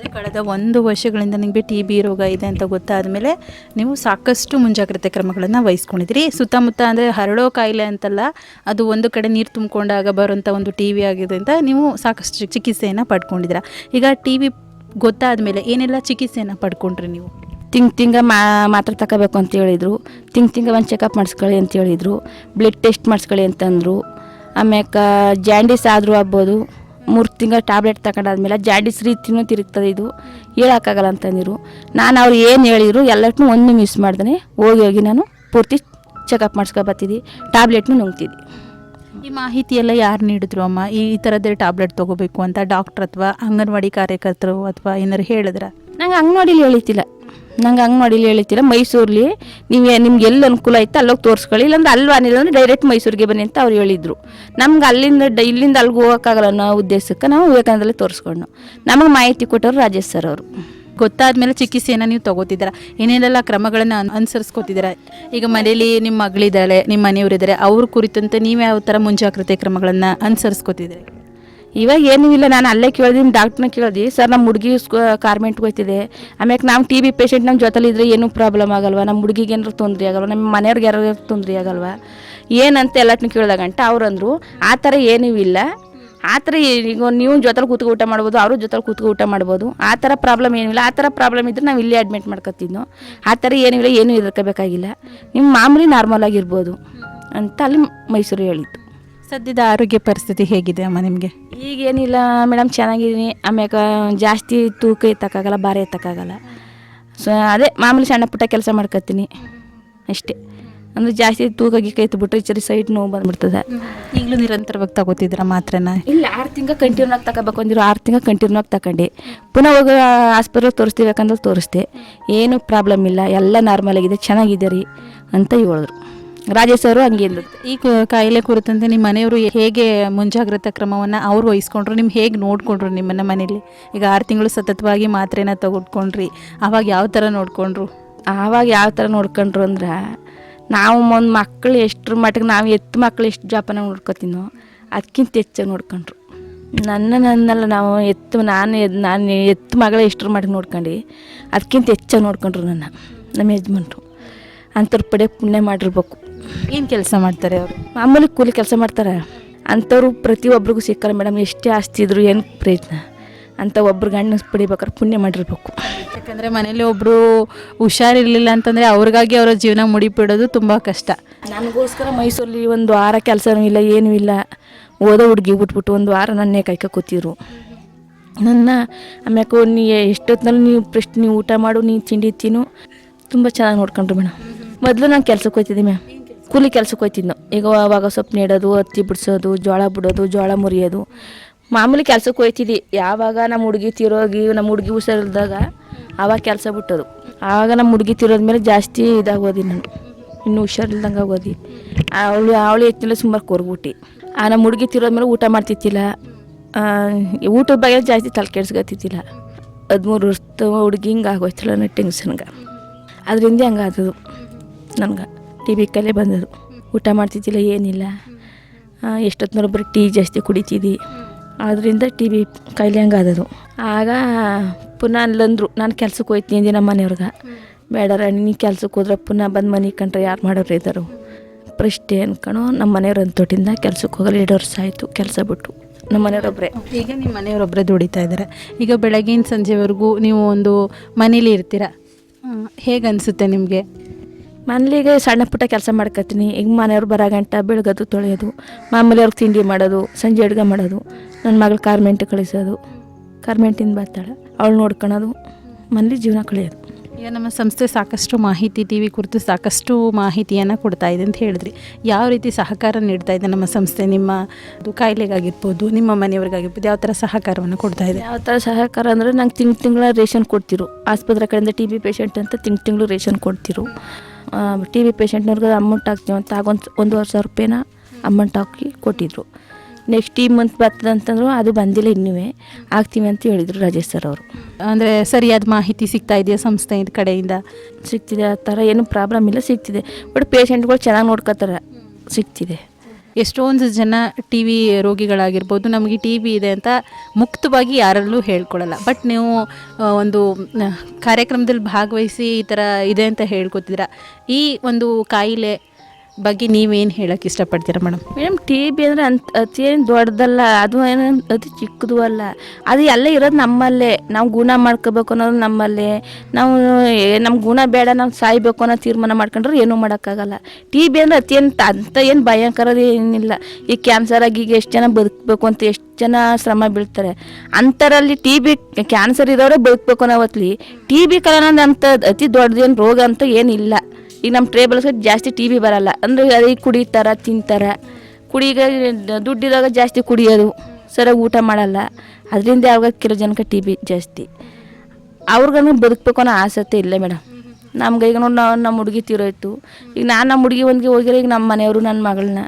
S2: ಅಂದರೆ ಕಳೆದ ಒಂದು ವರ್ಷಗಳಿಂದ ನಿಮಗೆ ಟಿ ಬಿ ರೋಗ ಇದೆ ಅಂತ ಗೊತ್ತಾದ ಮೇಲೆ ನೀವು ಸಾಕಷ್ಟು ಮುಂಜಾಗ್ರತೆ ಕ್ರಮಗಳನ್ನು ವಹಿಸ್ಕೊಂಡಿದ್ದೀರಿ. ಸುತ್ತಮುತ್ತ ಅಂದರೆ ಹರಡೋ ಕಾಯಿಲೆ ಅಂತಲ್ಲ, ಅದು ಒಂದು ಕಡೆ ನೀರು ತುಂಬಿಕೊಂಡಾಗ ಬರುವಂಥ ಒಂದು ಟಿ ವಿ ಆಗಿದೆ ಅಂತ ನೀವು ಸಾಕಷ್ಟು ಚಿಕಿತ್ಸೆಯನ್ನು ಪಡ್ಕೊಂಡಿದ್ದೀರಾ. ಈಗ ಟಿ ವಿ ಗೊತ್ತಾದ ಮೇಲೆ ಏನೆಲ್ಲ ಚಿಕಿತ್ಸೆಯನ್ನು ಪಡ್ಕೊಂಡ್ರಿ ನೀವು?
S3: ತಿಂಗ್ ತಿಂಗ ಮಾತ್ರೆ ತಗೋಬೇಕು ಅಂತ ಹೇಳಿದರು. ತಿಂಗ್ ತಿಂಗ ಒಂದು ಚೆಕಪ್ ಮಾಡಿಸ್ಕೊಳ್ಳಿ ಅಂತ ಹೇಳಿದರು. ಬ್ಲಡ್ ಟೆಸ್ಟ್ ಮಾಡಿಸ್ಕೊಳ್ಳಿ ಅಂತಂದರು. ಆಮ್ಯಾಕ ಜಾಂಡೀಸ್ ಆದರೂ ಆಗ್ಬೋದು. ಮೂರು ತಿಂಗಳು ಟ್ಯಾಬ್ಲೆಟ್ ತಗೊಂಡಾದ್ಮೇಲೆ ಜಾಡಿಸ್ ರೀತಿನೂ ತಿರುಗ್ತದೆ ಇದು. ಹೇಳೋಕ್ಕಾಗಲ್ಲ ಅಂತಂದಿರು ನಾನು ಅವ್ರು ಏನು ಹೇಳಿದ್ರು ಎಲ್ಲಟ್ನೂ ಒಂದು ಮಿಸ್ ಮಾಡ್ದೆ. ಹೋಗಿ ಹೋಗಿ ನಾನು ಪೂರ್ತಿ ಚೆಕಪ್ ಮಾಡಿಸ್ಕೊ ಬರ್ತಿದ್ದೆ. ಟ್ಯಾಬ್ಲೆಟ್ನು ನುಂಗ್ತಿದ್ದೆ.
S2: ಈ ಮಾಹಿತಿ ಎಲ್ಲ ಯಾರು ನೀಡಿದ್ರು ಅಮ್ಮ? ಈ ಥರದ್ದೇ ಟ್ಯಾಬ್ಲೆಟ್ ತಗೋಬೇಕು ಅಂತ ಡಾಕ್ಟ್ರ್ ಅಥವಾ ಅಂಗನವಾಡಿ ಕಾರ್ಯಕರ್ತರು ಅಥವಾ ಏನಾರು ಹೇಳಿದ್ರ?
S3: ನಂಗೆ ಅಂಗನವಾಡಿಲಿ ಹೇಳಿತಿಲ್ಲ ನಂಗೆ ಅಂಗನವಾಡಿಲಿ ಹೇಳಿತಿಲ್ಲ ಮೈಸೂರಲ್ಲಿ ನೀವು ನಿಮ್ಗೆ ಎಲ್ಲಿ ಅನುಕೂಲ ಐತೆ ಅಲ್ಲೋಗಿ ತೋರಿಸ್ಕೊಳ್ಳಿ. ಇಲ್ಲಾಂದ್ರೆ ಅಲ್ವಾ ಅಂದ್ರೆ ಡೈರೆಕ್ಟ್ ಮೈಸೂರಿಗೆ ಬನ್ನಿ ಅಂತ ಅವ್ರು ಹೇಳಿದ್ರು. ನಮ್ಗೆ ಅಲ್ಲಿಂದ ಇಲ್ಲಿಂದ ಅಲ್ಲಿಗೆ ಹೋಗೋಕ್ಕಾಗಲ್ಲ ಅನ್ನೋ ಉದ್ದೇಶಕ್ಕೆ ನಾವು ವಿವೇಕಾನಂದಲ್ಲಿ ತೋರಿಸ್ಕೊಂಡು ನಮಗೆ ಮಾಹಿತಿ ಕೊಟ್ಟವರು ರಾಜೇಶ್ ಸರ್ ಅವರು.
S2: ಗೊತ್ತಾದ ಮೇಲೆ ಚಿಕಿತ್ಸೆಯನ್ನು ನೀವು ತಗೋತಿದ್ದೀರಾ? ಏನೇನೆಲ್ಲ ಕ್ರಮಗಳನ್ನು ಅನ್, ಅನುಸರಿಸ್ಕೋತಿದ್ದೀರಾ? ಈಗ ಮನೇಲಿ ನಿಮ್ಮ ಮಗಳಿದ್ದಾಳೆ ನಿಮ್ಮ ಮನೆಯವರಿದ್ದಾರೆ, ಅವ್ರ ಕುರಿತಂತೆ ನೀವು ಯಾವ ಥರ ಮುಂಜಾಗ್ರತೆ ಕ್ರಮಗಳನ್ನು ಅನುಸರಿಸ್ಕೋತಿದ್ದೀರಿ?
S3: ಇವಾಗ ಏನೂ ಇಲ್ಲ, ನಾನು ಅಲ್ಲೇ ಕೇಳಿದೆ ನಿಮ್ಮ ಡಾಕ್ಟ್ರನ್ನ ಕೇಳಿದ್ವಿ ಸರ್ ನಮ್ಮ ಹುಡುಗಿ ಕಾರ್ಮೆಂಟ್ಗೆ ಹೋಗ್ತಿದೆ ಆಮ್ಯಾಕೆ ನಾವು ಟಿ ಬಿ ಪೇಷಂಟ್ ನಮ್ಮ ಜೊತೆಲಿದ್ರೆ ಏನೂ ಪ್ರಾಬ್ಲಮ್ ಆಗಲ್ವಾ? ನಮ್ಮ ಹುಡುಗಿಗೆ ಏನಾರು ತೊಂದರೆ ಆಗಲ್ವಾ? ನಮ್ಮ ಮನೆಯವ್ರಿಗೆ ಯಾರು ತೊಂದರೆ ಆಗಲ್ವಾ? ಏನಂತ ಎಲ್ಲಟನ್ನು ಕೇಳಿದಾಗಂಟ ಅವ್ರಂದ್ರು, ಆ ಥರ ಏನೂ ಇಲ್ಲ. ಆ ಥರ ಈಗ ನೀವು ಜೊತೆಲಿ ಕೂತ್ಕೊ ಊಟ ಮಾಡ್ಬೋದು ಅವರು ಜೊತೆಲಿ ಕೂತ್ಕೊ ಊಟ ಮಾಡ್ಬೋದು. ಆ ಥರ ಪ್ರಾಬ್ಲಮ್ ಏನಿಲ್ಲ ಆ ಥರ ಪ್ರಾಬ್ಲಮ್ ಇದ್ರೆ ನಾವು ಇಲ್ಲೇ ಅಡ್ಮಿಟ್ ಮಾಡ್ಕೊತಿದ್ನು. ಆ ಥರ ಏನಿಲ್ಲ ಏನೂ ಹೆದರ್ಕೋಬೇಕಾಗಿಲ್ಲ ನಿಮ್ಮ ಮಾಮೂಲಿ ನಾರ್ಮಲ್ ಆಗಿರ್ಬೋದು ಅಂತ ಅಲ್ಲಿ ಮೈಸೂರು ಹೇಳಿದ್ದು.
S2: ಸದ್ಯದ ಆರೋಗ್ಯ ಪರಿಸ್ಥಿತಿ ಹೇಗಿದೆ ಅಮ್ಮ ನಿಮಗೆ?
S3: ಈಗೇನಿಲ್ಲ ಮೇಡಮ್ ಚೆನ್ನಾಗಿದ್ದೀನಿ. ಆಮ್ಯಾಗ ಜಾಸ್ತಿ ತೂಕ ಎತ್ತಕ್ಕಾಗಲ್ಲ ಭಾರ ಎತ್ತಕ್ಕಾಗಲ್ಲ. ಸೊ ಅದೇ ಮಾಮೂಲಿ ಸಣ್ಣ ಪುಟ್ಟ ಕೆಲಸ ಮಾಡ್ಕೊತೀನಿ. ಅಷ್ಟೇ. ಅಂದರೆ ಜಾಸ್ತಿ ತೂಕ ಗೀಕ ಎತ್ತು ಬಿಟ್ರೆ ಚರಿ ಸರಿ ಸೈಡ್ ನೋವು ಬಂದ್ಬಿಡ್ತದೆ.
S2: ಈಗಲೂ ನಿರಂತರವಾಗಿ ತಗೋತಿದ್ರ ಮಾತ್ರನ?
S3: ಇಲ್ಲ ಆರು ತಿಂಗಳು ಕಂಟಿನ್ಯೂ ಆಗಿ ತಗೋಬೇಕು ಅಂದಿರೋ ಆರು ತಿಂಗಳು ಕಂಟಿನ್ಯೂ ಆಗಿ ತಗೊಂಡೆ. ಪುನಃ ಹೋಗಿ ಆಸ್ಪತ್ರೆಗೆ ತೋರಿಸ್ತೀವಿ ತೋರಿಸ್ತೆ ತೋರಿಸ್ದೆ. ಏನು ಪ್ರಾಬ್ಲಮ್ ಇಲ್ಲ ಎಲ್ಲ ನಾರ್ಮಲ್ ಆಗಿದೆ ಚೆನ್ನಾಗಿದೆ ರೀ ಅಂತ ಹೇಳಿದ್ರು. ರಾಜೇಶ್ ಅವರು ಹಂಗೆ.
S2: ಈ ಕಾಯಿಲೆ ಕುರಿತಂತೆ ನಿಮ್ಮ ಮನೆಯವರು ಹೇಗೆ ಮುಂಜಾಗ್ರತಾ ಕ್ರಮವನ್ನು ಅವ್ರು ವಹಿಸ್ಕೊಂಡ್ರು ನಿಮ್ಮ ಹೇಗೆ ನೋಡ್ಕೊಂಡ್ರು ನಿಮ್ಮನ್ನ ಮನೇಲಿ? ಈಗ ಆರು ತಿಂಗಳು ಸತತವಾಗಿ ಮಾತ್ರೆನ ತಗೊಂಡ್ಕೊಂಡ್ರಿ ಅವಾಗ ಯಾವ ಥರ ನೋಡ್ಕೊಂಡ್ರು?
S3: ಆವಾಗ ಯಾವ ಥರ ನೋಡ್ಕೊಂಡ್ರು ಅಂದ್ರೆ ನಾವು ಒಂದು ಮಕ್ಕಳು ಎಷ್ಟ್ರ ಮಟ್ಟಿಗೆ ನಾವು ಎತ್ತು ಮಕ್ಕಳು ಎಷ್ಟು ಜೋಪಾನ ನೋಡ್ಕೊತೀನೋ ಅದಕ್ಕಿಂತ ಹೆಚ್ಚಾಗಿ ನೋಡ್ಕೊಂಡ್ರು. ನನ್ನ ನನ್ನಲ್ಲ ನಾವು ಎತ್ತು ನಾನು ಎದ್ ನಾನು ಎತ್ತು ಮಗಳ ಎಷ್ಟು ಮಟ್ಟಿಗೆ ನೋಡ್ಕೊಂಡು ಅದಕ್ಕಿಂತ ಹೆಚ್ಚಾಗಿ ನೋಡ್ಕೊಂಡ್ರು ನನ್ನ ನಮ್ಮ ಯಜಮಾನ್ರು. ಅಂಥವ್ರ ಪಡೆ ಪುಣ್ಯ ಮಾಡಿರ್ಬೇಕು.
S2: ಏನು ಕೆಲಸ ಮಾಡ್ತಾರೆ ಅವರು?
S3: ಮಾಮೂಲಿ ಕೂಲಿ ಕೆಲಸ ಮಾಡ್ತಾರೆ. ಅಂಥವ್ರು ಪ್ರತಿಯೊಬ್ಬರಿಗೂ ಸಿಕ್ಕಲ್ಲ ಮೇಡಮ್ ಎಷ್ಟೇ ಆಸ್ತಿ ಇದ್ರು ಏನು ಪ್ರಯತ್ನ. ಅಂತ ಒಬ್ರು ಗಂಡು ಪಡಿಬೇಕಾದ್ರೆ ಪುಣ್ಯ ಮಾಡಿರ್ಬೇಕು.
S2: ಯಾಕಂದರೆ ಮನೇಲಿ ಒಬ್ಬರು ಹುಷಾರಿರ್ಲಿಲ್ಲ ಅಂತಂದರೆ ಅವ್ರಿಗಾಗಿ ಅವರ ಜೀವನ ಮುಡಿಪಿಡೋದು ತುಂಬ ಕಷ್ಟ.
S3: ನನಗೋಸ್ಕರ ಮೈಸೂರಲ್ಲಿ ಒಂದು ವಾರ ಕೆಲಸನೂ ಇಲ್ಲ ಏನೂ ಇಲ್ಲ. ಓದೋ ಹುಡುಗಿ ಬಿಟ್ಬಿಟ್ಟು ಒಂದು ವಾರ ನನ್ನೇ ಕೈಕ ಕೂತಿದ್ರು. ನನ್ನ ಆಮ್ಯಾಕೆ ನೀ ಎಷ್ಟೊತ್ತಿನಲ್ಲಿ ನೀವು ಪ್ರಶ್ನೆ ನೀವು ಊಟ ಮಾಡು ನೀನು ತಿಂಡಿ ತಿನ್ನು. ತುಂಬ ಚೆನ್ನಾಗಿ ನೋಡ್ಕೊಂಡ್ರು ಮೇಡಮ್. ಮೊದಲು ನಾನು ಕೆಲ್ಸಕ್ಕೆ ಹೋಗ್ತಿದ್ದೆ ಮ್ಯಾಮ್. ಕೂಲಿ ಕೆಲ್ಸಕ್ಕೆ ಹೋಗ್ತಿದ್ನು ಈಗ ಅವಾಗ ಸೊಪ್ಪು ನೆಡೋದು ಹತ್ತಿ ಬಿಡಿಸೋದು ಜೋಳ ಬಿಡೋದು ಜೋಳ ಮುರಿಯೋದು. ಮಾಮೂಲಿ ಕೆಲ್ಸಕ್ಕೆ ಹೋಗ್ತಿದ್ದಿ ಯಾವಾಗ ನಮ್ಮ ಹುಡುಗಿ ತಿರೋಗಿ ನಮ್ಮ ಹುಡುಗಿ ಹುಷಾರಿಲ್ದಾಗ ಆವಾಗ ಕೆಲಸ ಬಿಟ್ಟೋದು ಆವಾಗ ನಮ್ಮ ಹುಡುಗಿ ತೀರೋದ್ಮೇಲೆ ಜಾಸ್ತಿ ಇದಾಗೋದಿ ನಾನು ಇನ್ನು ಹುಷಾರಿಲ್ದಂಗೆ ಆಗೋದಿ ಅವಳು ಅವಳು ಎತ್ತಿಲ್ಲ ಸುಮಾರು ಕೊರ್ಬಿಟ್ಟು. ಆ ನಮ್ಮ ಹುಡುಗಿ ತಿರೋದ್ಮೇಲೆ ಊಟ ಮಾಡ್ತಿತ್ತಿಲ್ಲ. ಊಟದ ಬಗ್ಗೆ ಜಾಸ್ತಿ ತಲೆ ಕೆಡ್ಸ್ಕೊತಿದ್ದಿಲ್ಲ ಹದಿಮೂರು ವರ್ಷ ಹುಡುಗಿ ಹಿಂಗೆ ಆಗೋಯ್ತಲ್ಲ ನನ್ನ ಟೆನ್ಷನ್ಗೆ ಅದರಿಂದ ಹಂಗೆ ಆದದು ನನ್ಗೆ ಟಿ ವಿ ಕಲೆ ಬಂದದು ಊಟ ಮಾಡ್ತಿದ್ದಿಲ್ಲ ಏನಿಲ್ಲ. ಎಷ್ಟೊತ್ತಿನೊಬ್ಬರು ಬರೀ ಟೀ ಜಾಸ್ತಿ ಕುಡಿತಿದ್ದಿ ಅದರಿಂದ ಟಿ ಬಿ ಕಾಯಿಲೆ ಆಗ ಪುನಃ ಅಲ್ಲಂದರು ನಾನು ಕೆಲ್ಸಕ್ಕೆ ಹೋಯ್ತೀನಿ ನಮ್ಮ ಮನೆಯವ್ರಿಗೆ. ಬೇಡ ರಾಣಿ, ನೀ ಕೆಲ್ಸಕ್ಕೆ ಹೋದ್ರೆ ಪುನಃ ಬಂದು ಮನೆ ಕಂಡ್ರೆ ಯಾರು ಮಾಡೋರು ಇದ್ದಾರೋ? ಪ್ರಶ್ನೆ ಅನ್ಕೊಂಡು ನಮ್ಮ ಮನೆಯವ್ರ ತೊಟ್ಟಿಂದ ಕೆಲ್ಸಕ್ಕೆ ಹೋಗಲು ಎರಡು ವರ್ಷ ಆಯಿತು, ಕೆಲಸ ಬಿಟ್ಟು. ನಮ್ಮ ಮನೆಯವರೊಬ್ಬರೇ
S2: ಈಗ ನಿಮ್ಮ ಮನೆಯವರೊಬ್ಬರೇ ದುಡಿತಾ ಇದ್ದಾರೆ ಈಗ ಬೆಳಗಿನ ಸಂಜೆವರೆಗೂ ನೀವು ಒಂದು ಮನೇಲಿ ಇರ್ತೀರ? ಹೇಗೆ ಅನಿಸುತ್ತೆ ನಿಮಗೆ?
S3: ಮನೇಲಿಗೆ ಸಣ್ಣ ಪುಟ್ಟ ಕೆಲಸ ಮಾಡ್ಕೊತೀನಿ. ಈಗ ಮನೆಯವ್ರು ಬರೋ ಗಂಟ ಬೆಳಗೋದು ತೊಳೆಯೋದು. ಮಾಮೂಲಿ ಅವ್ರಿಗೆ ತಿಂಡಿ ಮಾಡೋದು ಸಂಜೆ ಅಡುಗೆ ಮಾಡೋದು ನನ್ನ ಮಗಳು ಕಾರ್ಮೆಂಟ್ ಕಳಿಸೋದು ಕಾರ್ಮೆಂಟಿಂದ ಬರ್ತಾಳೆ. ಅವಳು ನೋಡ್ಕೊಳೋದು ಮನೇಲಿ ಜೀವನ ಕಳೆಯೋದು.
S2: ಈಗ ನಮ್ಮ ಸಂಸ್ಥೆ ಸಾಕಷ್ಟು ಮಾಹಿತಿ ಟಿ ವಿ ಕುರಿತು ಸಾಕಷ್ಟು ಮಾಹಿತಿಯನ್ನು ಕೊಡ್ತಾ ಇದೆ ಅಂತ ಹೇಳಿದ್ರಿ. ಯಾವ ರೀತಿ ಸಹಕಾರ ನೀಡ್ತಾ ಇದೆ ನಮ್ಮ ಸಂಸ್ಥೆ ನಿಮ್ಮ ಕಾಯಿಲೆಗಾಗಿರ್ಬೋದು ನಿಮ್ಮ ಮನೆಯವ್ರಿಗಾಗಿರ್ಬೋದು ಯಾವ ಥರ ಸಹಕಾರವನ್ನು ಕೊಡ್ತಾ ಇದೆ?
S3: ಯಾವ ಥರ ಸಹಕಾರ ಅಂದರೆ ನಂಗೆ ತಿಂಗ್ ತಿಂಗಳ ರೇಷನ್ ಕೊಡ್ತಿರು. ಆಸ್ಪತ್ರೆ ಕಡೆಯಿಂದ ಟಿ ಬಿ ಪೇಷಂಟ್ ಅಂತ ತಿಂಗ್ ತಿಂಗಳು ರೇಷನ್ ಕೊಡ್ತಿರು. ಟಿ ಬಿ ಪೇಷಂಟ್ನವ್ರಿಗೆ ಅಮೌಂಟ್ ಹಾಕ್ತೀವಿ ಅಂತ ಆಗೊಂದು ಒಂದೂವರೆ ಸಾವಿರ ರೂಪಾಯಿನ ಅಮೌಂಟ್ ಹಾಕಿ ಕೊಟ್ಟಿದ್ರು. ನೆಕ್ಸ್ಟ್ ಈ ಮಂತ್ ಬರ್ತದೆ ಅಂತಂದ್ರು ಅದು ಬಂದಿಲ್ಲ ಇನ್ನೂ ಆಗ್ತೀವಿ ಅಂತ ಹೇಳಿದರು ರಾಜೇಶ್ ಸರ್ ಅವರು.
S2: ಅಂದರೆ ಸರಿಯಾದ ಮಾಹಿತಿ ಸಿಗ್ತಾ ಇದೆಯಾ ಸಂಸ್ಥೆ ಕಡೆಯಿಂದ?
S3: ಸಿಗ್ತಿದೆ ಆ ಥರ ಏನು ಪ್ರಾಬ್ಲಮ್ ಇಲ್ಲ ಸಿಗ್ತಿದೆ. ಬಟ್ ಪೇಷಂಟ್ಗಳು ಚೆನ್ನಾಗಿ ನೋಡ್ಕೋತಾರೆ. ಸಿಗ್ತಿದೆ.
S2: ಎಷ್ಟೊಂದು ಜನ ಟಿ ವಿ ರೋಗಿಗಳಾಗಿರ್ಬೋದು, ನಮಗೆ ಟಿ ವಿ ಇದೆ ಅಂತ ಮುಕ್ತವಾಗಿ ಯಾರಲ್ಲೂ ಹೇಳ್ಕೊಳ್ಳಲ್ಲ ಬಟ್ ನೀವು ಒಂದು ಕಾರ್ಯಕ್ರಮದಲ್ಲಿ ಭಾಗವಹಿಸಿ ಈ ಥರ ಇದೆ ಅಂತ ಹೇಳ್ಕೊತಿದ್ದೀರಾ? ಈ ಒಂದು ಕಾಯಿಲೆ ಬಗ್ಗೆ ನೀವೇನು ಹೇಳೋಕ್ಕೆ ಇಷ್ಟಪಡ್ತೀರಾ ಮೇಡಮ್?
S3: ಮೇಡಮ್ ಟಿ ಬಿ ಅಂದರೆ ಅಂತ ಏನು ದೊಡ್ಡದಲ್ಲ, ಅದು ಏನು ಅತಿ ಚಿಕ್ಕದು ಅಲ್ಲ. ಅದು ಎಲ್ಲ ಇರೋದು ನಮ್ಮಲ್ಲೇ. ನಾವು ಗುಣ ಮಾಡ್ಕೋಬೇಕು ಅನ್ನೋದು ನಮ್ಮಲ್ಲೇ. ನಾವು ನಮ್ಮ ಗುಣ ಬೇಡ, ನಾವು ಸಾಯ್ಬೇಕು ಅನ್ನೋ ತೀರ್ಮಾನ ಮಾಡ್ಕೊಂಡ್ರೆ ಏನೂ ಮಾಡೋಕ್ಕಾಗಲ್ಲ. ಟಿ ಬಿ ಅಂದರೆ ಅತಿ ಏನು ಅಂತ ಏನು ಭಯಂಕರದ ಏನಿಲ್ಲ. ಈ ಕ್ಯಾನ್ಸರ್ ಆಗಿ ಈಗ ಎಷ್ಟು ಜನ ಬದುಕಬೇಕು ಅಂತ ಎಷ್ಟು ಜನ ಶ್ರಮ ಬೀಳ್ತಾರೆ. ಅಂಥರಲ್ಲಿ ಟಿ ಬಿ ಕ್ಯಾನ್ಸರ್ ಇರೋರೇ ಬದುಕಬೇಕು ಅನ್ನೋ ಹೊತ್ತಲಿ ಟಿ ಬಿ ಅಂತ ಅತಿ ದೊಡ್ಡದೇನು ರೋಗ ಅಂತ ಏನಿಲ್ಲ. ಈಗ ನಮ್ಮ ಟ್ರೇಬಲ್ಸ್ ಜಾಸ್ತಿ ಟಿ ಬಿ ಬರಲ್ಲ. ಅಂದರೆ ಅದೇ ಕುಡಿತಾರ, ತಿಂತಾರ. ಕುಡಿಯ ದುಡ್ಡಿದಾಗ ಜಾಸ್ತಿ ಕುಡಿಯೋದು. ಸರಿಯಾಗಿ ಊಟ ಮಾಡಲ್ಲ. ಅದರಿಂದ ಯಾವಾಗ ಕೆಲವು ಜನಕ್ಕೆ ಟಿ ಬಿ ಜಾಸ್ತಿ. ಅವ್ರಿಗೂ ಬದುಕಬೇಕು ಅನ್ನೋ ಆಸಕ್ತಿ ಇಲ್ಲ ಮೇಡಮ್. ನಮ್ಗೆ ಈಗ ನೋಡಿ ನಾವು ನಮ್ಮ ಹುಡುಗಿ ತೀರೋಯ್ತು. ಈಗ ನಾನು ನಮ್ಮ ಹುಡುಗಿ ಒಂದಿಗೆ ಹೋಗಿರೋ ಈಗ ನಮ್ಮ ಮನೆಯವರು ನನ್ನ ಮಗಳನ್ನ.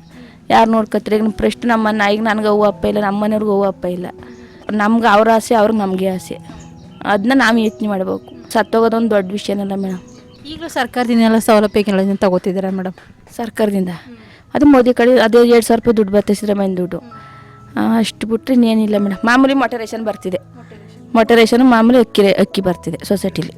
S3: ಯಾರು ನೋಡ್ಕೊತಾರೆ? ಈಗ ಫಸ್ಟ್ ನಮ್ಮ ಈಗ ನನಗೆ ಅವ್ವ ಅಪ್ಪ ಇಲ್ಲ, ನಮ್ಮ ಮನೆಯವ್ರಿಗೆ ಅವ್ವ ಅಪ್ಪ ಇಲ್ಲ. ನಮ್ಗೆ ಅವ್ರ ಆಸೆ, ಅವ್ರಿಗೆ ನಮಗೆ ಆಸೆ. ಅದನ್ನ ನಾವು ಯೋಚನೆ ಮಾಡಬೇಕು. ಸತ್ತೋಗೋದೊಂದು ದೊಡ್ಡ ವಿಷಯನಲ್ಲ ಮೇಡಮ್.
S2: ಈಗಲೂ ಸರ್ಕಾರದಿಂದ ಎಲ್ಲ ಸೌಲಭ್ಯಗಳನ್ನು ತಗೋತಿದ್ದೀರಾ ಮೇಡಮ್?
S3: ಸರ್ಕಾರದಿಂದ? ಅದು ಮೋದಿ ಕಡೆ ಅದೇ ಎರಡು ಸಾವಿರ ರೂಪಾಯಿ ದುಡ್ಡು ಬರ್ತದೆ ಮೈನ್ ದುಡ್ಡು. ಅಷ್ಟು ಬಿಟ್ಟರೆ ಇನ್ನೇನಿಲ್ಲ ಮೇಡಮ್. ಮಾಮೂಲಿ ಮೊಟರೇಷನ್ ಬರ್ತಿದೆ. ಮೊಟರೇಷನ್ ಮಾಮೂಲಿ ಅಕ್ಕಿ ಅಕ್ಕಿ ಬರ್ತಿದೆ ಸೊಸೈಟಿಲಿ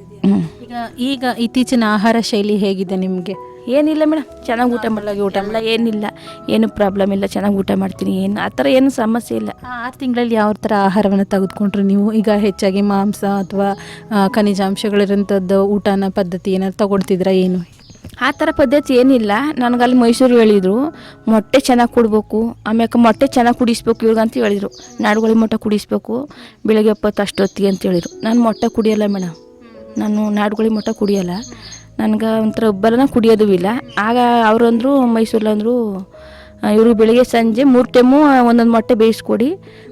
S2: ಈಗ ಈಗ ಇತ್ತೀಚಿನ ಆಹಾರ ಶೈಲಿ ಹೇಗಿದೆ ನಿಮಗೆ?
S3: ಏನಿಲ್ಲ ಮೇಡಮ್. ಚೆನ್ನಾಗಿ ಊಟ ಮಾಡಲಾಗಿ ಊಟ ಮಾಡಲ್ಲ ಏನಿಲ್ಲ. ಏನು ಪ್ರಾಬ್ಲಮ್ ಇಲ್ಲ ಚೆನ್ನಾಗಿ ಊಟ ಮಾಡ್ತೀನಿ. ಏನು ಆ ಥರ ಏನು ಸಮಸ್ಯೆ ಇಲ್ಲ.
S2: ಆರು ತಿಂಗಳಲ್ಲಿ ಯಾವ ಥರ ಆಹಾರವನ್ನು ತೆಗೆದುಕೊಂಡ್ರೆ ನೀವು? ಈಗ ಹೆಚ್ಚಾಗಿ ಮಾಂಸ ಅಥವಾ ಖನಿಜಾಂಶಗಳಿರೋಂಥದ್ದು ಊಟನ ಪದ್ಧತಿ ಏನಾದ್ರು ತಗೊಳ್ತಿದ್ರಾ ಏನು?
S3: ಆ ಥರ ಪದ್ಧತಿ ಏನಿಲ್ಲ. ನನಗಲ್ಲಿ ಮೈಸೂರು ಹೇಳಿದರು ಮೊಟ್ಟೆ ಚೆನ್ನಾಗಿ ಕುಡಬೇಕು. ಆಮ್ಯಾಕೆ ಮೊಟ್ಟೆ ಚೆನ್ನಾಗಿ ಕುಡಿಸ್ಬೇಕು ಇವ್ರಿಗಂತ ಹೇಳಿದರು. ನಾಡುಗಳಿಗೆ ಮೊಟ್ಟೆ ಕುಡಿಸ್ಬೇಕು ಬೆಳಗ್ಗೆ ಎಪ್ಪತ್ತು ಅಷ್ಟೊತ್ತಿಗೆ ಅಂತ ಹೇಳಿದರು. ನಾನು ಮೊಟ್ಟೆ ಕುಡಿಯಲ್ಲ ಮೇಡಮ್. ನಾನು ನಾಡುಗಳಿಗೆ ಮೊಟ್ಟೆ ಕುಡಿಯಲ್ಲ. ನನಗೆ ಒಂಥರ ಉಬ್ಬರನ ಕುಡಿಯೋದು ಇಲ್ಲ. ಆಗ ಅವರಂದ್ರು ಮೈಸೂರಲ್ಲಂದರು ಇವರು ಬೆಳಿಗ್ಗೆ ಸಂಜೆ ಮೂರು ಟೈಮು ಒಂದೊಂದು ಮೊಟ್ಟೆ ಬೇಯಿಸ್ಕೊಡಿ.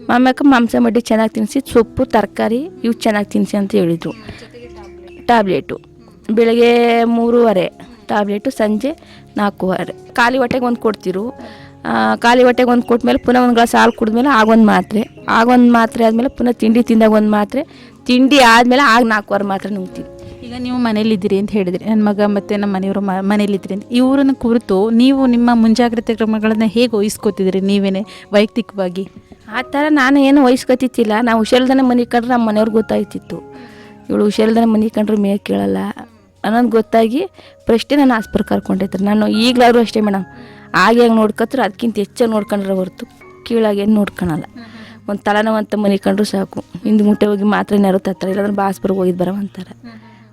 S3: ಮಾಮ್ಯಾಕ ಮಾಂಸ ಮಡ್ಡಿ ಚೆನ್ನಾಗಿ ತಿನ್ನಿಸಿ ಸೊಪ್ಪು, ತರಕಾರಿ ಇವು ಚೆನ್ನಾಗಿ ತಿನ್ನಿಸಿ ಅಂತ ಹೇಳಿದರು. ಟ್ಯಾಬ್ಲೆಟು. ಬೆಳಗ್ಗೆ ಮೂರುವರೆ, ಟ್ಯಾಬ್ಲೆಟು ಸಂಜೆ ನಾಲ್ಕೂವರೆ. ಖಾಲಿ ಹೊಟ್ಟೆಗೆ ಒಂದು ಕೊಡ್ತಿರು. ಖಾಲಿ ಹೊಟ್ಟೆಗೆ ಒಂದು ಕೊಟ್ಟಮೇಲೆ ಪುನಃ ಒಂದು ಗ್ಲಾಸ್ ಹಾಲು ಕುಡಿದ್ಮೇಲೆ ಆಗೊಂದು ಮಾತ್ರೆ. ಆಗೊಂದು ಮಾತ್ರೆ ಆದಮೇಲೆ ಪುನಃ ತಿಂಡಿ ತಿಂದಾಗ ಒಂದು ಮಾತ್ರೆ. ತಿಂಡಿ ಆದಮೇಲೆ ಆಗ ನಾಲ್ಕುವರೆ ಮಾತ್ರೆ ನುಂಗ್ತೀವಿ.
S2: ಈಗ ನೀವು ಮನೇಲಿದ್ದೀರಿ ಅಂತ ಹೇಳಿದ್ರಿ. ನನ್ನ ಮಗ ಮತ್ತು ನಮ್ಮ ಮನೆಯವರು ಮ ಮನೇಲಿದ್ದೀರಿ ಅಂತ. ಇವರನ್ನು ಕುರಿತು ನೀವು ನಿಮ್ಮ ಮುಂಜಾಗ್ರತೆ ಕ್ರಮಗಳನ್ನು ಹೇಗೆ ವಹಿಸ್ಕೋತಿದ್ರಿ ನೀವೇನೆ ವೈಯಕ್ತಿಕವಾಗಿ?
S3: ಆ ಥರ ನಾನು ಏನು ವಹಿಸ್ಕೊತಿತ್ತಿಲ್ಲ ನಾವು ಹುಷಾರಿಲ್ದನೆ ಮನೆ ಕಂಡ್ರೆ ನಮ್ಮ ಮನೆಯವ್ರಿಗೆ ಗೊತ್ತಾಯ್ತಿತ್ತು. ಇವಳು ಹುಷಾರಿಲ್ದನೆ ಮನೆ ಕಂಡ್ರೆ ಮೇ ಕೇಳಲ್ಲ. ಅನ್ನೋದು ಗೊತ್ತಾಗಿ ಪ್ರಶ್ನೆ ನಾನು ಆಸ್ಪರ್ ಕರ್ಕೊಂಡೈತ್ರಿ ನಾನು ಈಗಲಾದ್ರೂ ಅಷ್ಟೇ ಮೇಡಮ್. ಆಗ ಹೆಂಗೆ ನೋಡ್ಕೊತಾರೆ ಅದಕ್ಕಿಂತ ಹೆಚ್ಚಾಗಿ ನೋಡ್ಕೊಂಡ್ರೆ ಹೊರತು ಕೀಳಾಗೇನು ನೋಡ್ಕೊಳಲ್ಲ. ಒಂದು ತಲೆನೋವು ಅಂತ ಮನೆ ಕಂಡ್ರು ಸಾಕು. ಹಿಂದೆ ಮುಟ್ಟೆ ಹೋಗಿ ಮಾತ್ರ ನೆರವು ತತ್ತಾರೆ ಇಲ್ಲಾಂದ್ರೆ ಬಾಸ್ಪರ್ಗೆ ಹೋಗಿದ್ದು ಬರೋ ಅಂತಾರೆ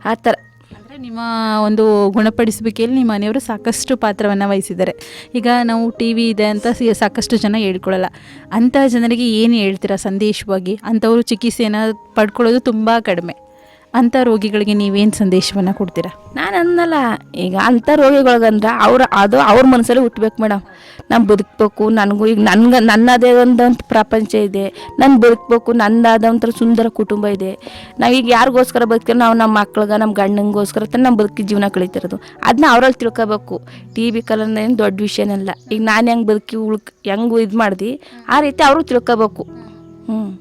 S3: ಆ ಥರ.
S2: ಅಂದರೆ ನಿಮ್ಮ ಒಂದು ಗುಣಪಡಿಸುವಿಕೆಯಲ್ಲಿ ನಿಮ್ಮ ಮನೆಯವರು ಸಾಕಷ್ಟು ಪಾತ್ರವನ್ನು ವಹಿಸಿದ್ದಾರೆ. ಈಗ ನಾವು ಟಿ ವಿ ಇದೆ ಅಂತ ಸಾಕಷ್ಟು ಜನ ಹೇಳ್ಕೊಳ್ಳಲ್ಲ. ಅಂಥ ಜನರಿಗೆ ಏನು ಹೇಳ್ತೀರಾ ಸಂದೇಶವಾಗಿ? ಅಂಥವ್ರು ಚಿಕಿತ್ಸೆಯನ್ನು ಪಡ್ಕೊಳ್ಳೋದು ತುಂಬ ಕಡಿಮೆ. ಅಂಥ ರೋಗಿಗಳಿಗೆ ನೀವೇನು ಸಂದೇಶವನ್ನು ಕೊಡ್ತೀರಾ?
S3: ನಾನು ಅನ್ನಲ್ಲ ಈಗ ಅಂಥ ರೋಗಿಗಳಿಗಂದ್ರೆ ಅವ್ರ, ಅದು ಅವ್ರ ಮನಸ್ಸಲ್ಲಿ ಹುಟ್ಬೇಕು ಮೇಡಮ್ ನಾನು ಬದುಕಬೇಕು, ನನಗೂ ಈಗ ನನ್ಗೆ, ನನ್ನದೇ ಒಂದು ಪ್ರಪಂಚ ಇದೆ. ನಾನು ಬದುಕಬೇಕು ನನ್ನದಾದಂಥ ಸುಂದರ ಕುಟುಂಬ ಇದೆ. ನಾವೀಗ ಯಾರಿಗೋಸ್ಕರ ಬದುಕ್ತೀವಿ? ನಾವು ನಮ್ಮ ಮಕ್ಳಿಗೆ ನಮ್ಮ ಗಂಡಂಗೋಸ್ಕರ ತಾನೆ ನಮ್ಮ ಬದುಕಿ ಜೀವನ ಕಳೀತಿರೋದು. ಅದನ್ನ ಅವ್ರಲ್ಲಿ ತಿಳ್ಕೊಬೇಕು. ಟಿ ವಿ ಕಲರ್ನೇನು ದೊಡ್ಡ ವಿಷಯನಲ್ಲ. ಈಗ ನಾನು ಹೆಂಗೆ ಬದುಕಿ ಉಳ್ಕ, ಹೆಂಗೂ ಇದು ಮಾಡ್ದು? ಆ ರೀತಿ ಅವರು ತಿಳ್ಕೊಬೇಕು. ಹ್ಞೂ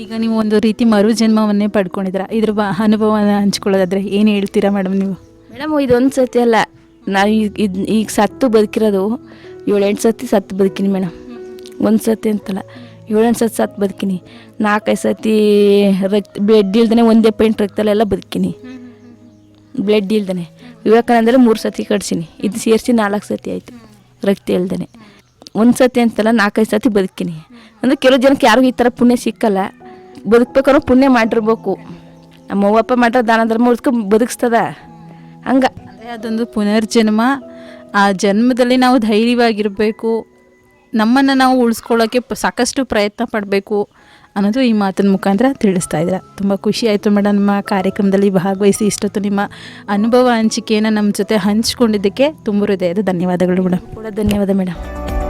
S2: ಈಗ ನೀವು ಒಂದು ರೀತಿ ಮರುಜನ್ಮವನ್ನೇ ಪಡ್ಕೊಂಡಿದ್ದೀರಾ? ಇದ್ರ ಬ, ಅನುಭವನ ಹಂಚ್ಕೊಳ್ಳೋದಾದ್ರೆ ಏನು ಹೇಳ್ತೀರಾ ಮೇಡಮ್ ನೀವು?
S3: ಮೇಡಮ್, ಇದೊಂದು ಸತಿ ಅಲ್ಲ. ನಾನು ಈಗ ಇದು, ಈಗ ಸತ್ತು ಬದುಕಿರೋದು ಏಳೆಂಟು ಸತಿ ಸತ್ತು ಬದುಕಿನಿ ಮೇಡಮ್. ಒಂದು ಸತಿ ಅಂತಲ್ಲ. ಏಳೆಂಟು ಸತಿ ಸತ್ತು ಬದುಕಿನಿ. ನಾಲ್ಕೈದು ಸತಿ ರಕ್ತ, ಬ್ಲಡ್ ಇಲ್ದೇ ಒಂದೇ ಪಾಯಿಂಟ್ ರಕ್ತಲೆಲ್ಲ ಬದುಕಿನಿ. ಬ್ಲಡ್ ಇಲ್ದೇ ವಿವೇಕಾನಂದರೆ ಮೂರು ಸತಿ ಕಟ್ಸೀನಿ. ಇದು ಸೇರಿಸಿ ನಾಲ್ಕು ಸತಿ ಆಯಿತು ರಕ್ತ ಇಲ್ದೇ ಒಂದು ಸತಿ ಅಂತಲ್ಲ ನಾಲ್ಕೈದು ಸತಿ ಬದುಕಿನಿ. ಅಂದರೆ ಕೆಲವು ಜನಕ್ಕೆ ಯಾರಿಗೂ ಈ ಥರ ಪುಣ್ಯ ಸಿಕ್ಕಲ್ಲ. ಬದುಕ್ಬೇಕಾದ್ರೂ ಪುಣ್ಯ ಮಾಡಿರ್ಬೇಕು. ನಮ್ಮ ಅವ್ವಪ್ಪ ಮಾಡಿರೋ ದಾನ ಧರ್ಮ ಉಳಿಸ್ಕೊ ಬದುಕಿಸ್ತದ. ಹಂಗೆ.
S2: ಅಂದರೆ ಅದೊಂದು ಪುನರ್ಜನ್ಮ. ಆ ಜನ್ಮದಲ್ಲಿ ನಾವು ಧೈರ್ಯವಾಗಿರಬೇಕು. ನಮ್ಮನ್ನು ನಾವು ಉಳಿಸ್ಕೊಳ್ಳೋಕ್ಕೆ ಸಾಕಷ್ಟು ಪ್ರಯತ್ನ ಪಡಬೇಕು ಅನ್ನೋದು ಈ ಮಾತಿನ ಮುಖಾಂತರ ತಿಳಿಸ್ತಾ ಇದ್ದೀರಾ. ತುಂಬ ಖುಷಿ ಆಯಿತು ಮೇಡಮ್ ನಮ್ಮ ಕಾರ್ಯಕ್ರಮದಲ್ಲಿ ಭಾಗವಹಿಸಿ ಇಷ್ಟೊತ್ತು ನಿಮ್ಮ ಅನುಭವ ಹಂಚಿಕೆಯನ್ನು ನಮ್ಮ ಜೊತೆ ಹಂಚ್ಕೊಂಡಿದ್ದಕ್ಕೆ ತುಂಬ ಹೃದಯದ ಧನ್ಯವಾದಗಳು ಮೇಡಮ್
S3: ಕೂಡ ಧನ್ಯವಾದ ಮೇಡಮ್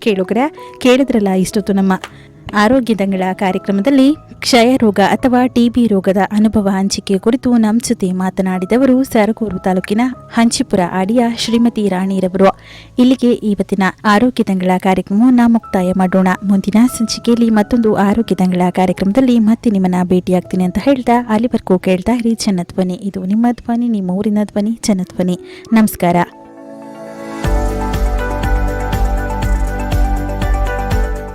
S2: ಕೇಳುಗರ ಕೇಳಿದ್ರಲ್ಲ ಇಷ್ಟೊತ್ತು ನಮ್ಮ ಆರೋಗ್ಯದಂಗಳ ಕಾರ್ಯಕ್ರಮದಲ್ಲಿ ಕ್ಷಯ ರೋಗ ಅಥವಾ ಟಿಬಿ ರೋಗದ ಅನುಭವ ಹಂಚಿಕೆ ಕುರಿತು ನಮ್ಮ ಜೊತೆ ಮಾತನಾಡಿದವರು ಸರಗೂರು ತಾಲೂಕಿನ ಹಂಚಿಪುರ ಆಡಿಯ ಶ್ರೀಮತಿ ರಾಣಿರವರು. ಇಲ್ಲಿಗೆ ಇವತ್ತಿನ ಆರೋಗ್ಯದಂಗಳ ಕಾರ್ಯಕ್ರಮವನ್ನು ಮುಕ್ತಾಯ ಮಾಡೋಣ. ಮುಂದಿನ ಸಂಚಿಕೆಯಲ್ಲಿ ಮತ್ತೊಂದು ಆರೋಗ್ಯದಂಗಳ ಕಾರ್ಯಕ್ರಮದಲ್ಲಿ ಮತ್ತೆ ನಿಮ್ಮನ್ನ ಭೇಟಿಯಾಗ್ತೀನಿ ಅಂತ ಹೇಳ್ತಾ ಅಲ್ಲಿವರೆಗೂ ಕೇಳ್ತಾ ಇರಿ. ಧ್ವನಿ. ಇದು ನಿಮ್ಮ ಧ್ವನಿ, ನಿಮ್ಮ ಊರಿನ ಧ್ವನಿ ಜನಧ್ವನಿ ನಮಸ್ಕಾರ.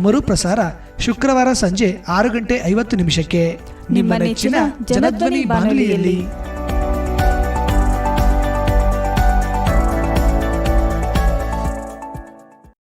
S1: ಮರುಪ್ರಸಾರ ಶುಕ್ರವಾರ ಸಂಜೆ ಆರು ಗಂಟೆ ಐವತ್ತು ನಿಮಿಷಕ್ಕೆ. ನಿಮ್ಮ ನೆಚ್ಚಿನ ಜನಧ್ವನಿ ಬಾನುಲಿಯಲ್ಲಿ.